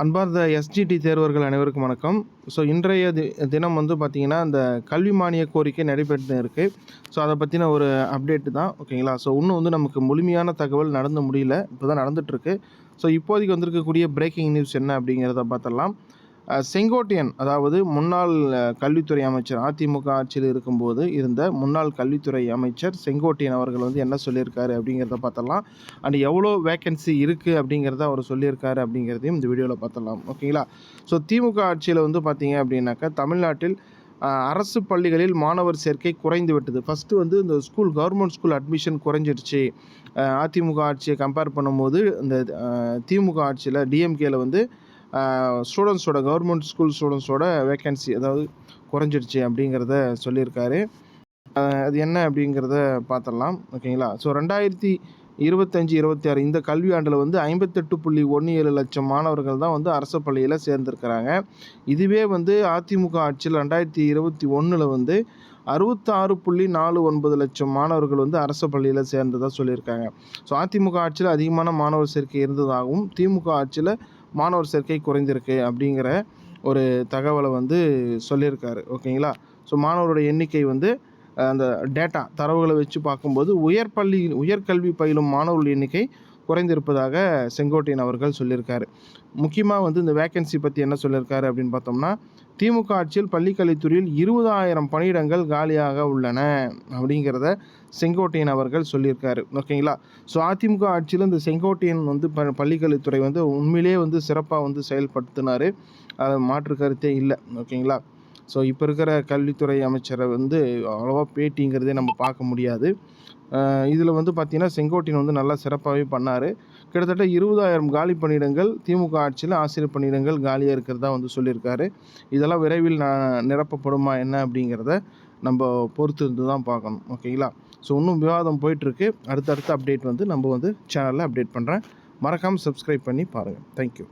அன்பார்ந்த எஸ்ஜிடி தேர்வர்கள் அனைவருக்கும் வணக்கம். ஸோ இன்றைய தி தினம் வந்து பார்த்திங்கன்னா இந்த கல்வி மானிய கோரிக்கை நடைபெற்று இருக்குது ஸோ அதை பற்றின ஒரு அப்டேட்டு தான் ஓகேங்களா? ஸோ இன்னும் வந்து நமக்கு முழுமையான தகவல் நடந்து முடியல. இப்போ தான் நடந்துகிட்ருக்கு ஸோ இப்போதைக்கு வந்திருக்கக்கூடிய பிரேக்கிங் நியூஸ் என்ன அப்படிங்கிறத பார்த்துடலாம் செங்கோட்டையன் அதாவது முன்னாள் கல்வித்துறை அமைச்சர் அதிமுக ஆட்சியில் இருக்கும்போது இருந்த முன்னாள் கல்வித்துறை அமைச்சர் செங்கோட்டையன் அவர்கள் வந்து என்ன சொல்லியிருக்காரு அப்படிங்கிறத பார்த்தலாம். அண்ட் எவ்வளோ வேக்கன்சி இருக்குது அப்படிங்கிறத அவர் சொல்லியிருக்காரு அப்படிங்கிறதையும் இந்த வீடியோவில் பார்த்தலாம். ஓகேங்களா ஸோ திமுக ஆட்சியில் வந்து பார்த்தீங்க அப்படின்னாக்கா தமிழ்நாட்டில் அரசு பள்ளிகளில் மாணவர் சேர்க்கை குறைந்து விட்டது. ஃபஸ்ட்டு வந்து இந்த ஸ்கூல் கவர்மெண்ட் ஸ்கூல் அட்மிஷன் குறைஞ்சிருச்சு. அதிமுக ஆட்சியை கம்பேர் பண்ணும்போது இந்த திமுக ஆட்சியில் டிஎம்கேல வந்து ஸ்டூடெண்ட்ஸோட கவர்மெண்ட் ஸ்கூல் ஸ்டூடெண்ட்ஸோட வேக்கன்சி அதாவது குறைஞ்சிடுச்சு அப்படிங்கிறத சொல்லியிருக்காரு. அது என்ன அப்படிங்கிறத பார்த்துடலாம். ஓகேங்களா ஸோ ரெண்டாயிரத்தி இருபத்தஞ்சி இருபத்தி ஆறு இந்த கல்வியாண்டில் வந்து ஐம்பத்தெட்டு புள்ளி ஒன்று ஏழு லட்சம் மாணவர்கள் தான் வந்து அரசு பள்ளியில் சேர்ந்துருக்கிறாங்க. இதுவே வந்து அதிமுக ஆட்சியில் ரெண்டாயிரத்தி இருபத்தி ஒன்றில் வந்து அறுபத்தாறு புள்ளி நாலு ஒன்பது லட்சம் மாணவர்கள் வந்து அரசு பள்ளியில் சேர்ந்ததாக சொல்லியிருக்காங்க. ஸோ அதிமுக ஆட்சியில் அதிகமான மாணவர் சேர்க்கை இருந்ததாகவும் திமுக ஆட்சியில் மாணவர் சேர்க்கை குறைந்திருக்கு அப்படிங்கிற ஒரு தகவலை வந்து சொல்லியிருக்காரு ஓகேங்களா? ஸோ மாணவருடைய எண்ணிக்கை வந்து அந்த டேட்டா தரவுகளை வச்சு பார்க்கும்போது உயர்பள்ளி உயர்கல்வி பயிலும் மாணவர்கள் எண்ணிக்கை குறைந்திருப்பதாக செங்கோட்டையன் அவர்கள் சொல்லியிருக்காரு. முக்கியமாக வந்து இந்த வேக்கன்சி பற்றி என்ன சொல்லியிருக்காரு அப்படின்னு பார்த்தோம்னா திமுக ஆட்சியில் பள்ளிக்கல்வித்துறையில் இருபதாயிரம் பணியிடங்கள் காலியாக உள்ளன அப்படிங்கிறத செங்கோட்டையன் அவர்கள் சொல்லியிருக்காரு. ஓகேங்களா ஸோ அதிமுக ஆட்சியில் இந்த செங்கோட்டையன் வந்து ப பள்ளிக்கல்வித்துறை வந்து உண்மையிலேயே வந்து சிறப்பாக வந்து செயல்படுத்தினார். அது மாற்று கருத்தே இல்லை. ஓகேங்களா ஸோ இப்போ இருக்கிற கல்வித்துறை அமைச்சரை வந்து அவ்வளோவா பேட்டிங்கிறதே நம்ம பார்க்க முடியாது. இதில் வந்து பார்த்திங்கன்னா செங்கோட்டின் வந்து நல்லா சிறப்பாகவே பண்ணார். கிட்டத்தட்ட இருபதாயிரம் காலி பணியிடங்கள் திமுக ஆட்சியில் ஆசிரியர் பணியிடங்கள் காலியாக இருக்கிறதா வந்து சொல்லியிருக்காரு. இதெல்லாம் விரைவில் நான் நிரப்பப்படுமா என்ன அப்படிங்கிறத நம்ம பொறுத்து இருந்து தான் பார்க்கணும். ஓகேங்களா ஸோ இன்னும் விவாதம் போயிட்டுருக்கு. அடுத்தடுத்த அப்டேட் வந்து நம்ம வந்து சேனலில் அப்டேட் பண்ணுறேன் மறக்காமல் சப்ஸ்கிரைப் பண்ணி பாருங்கள் தேங்க்யூ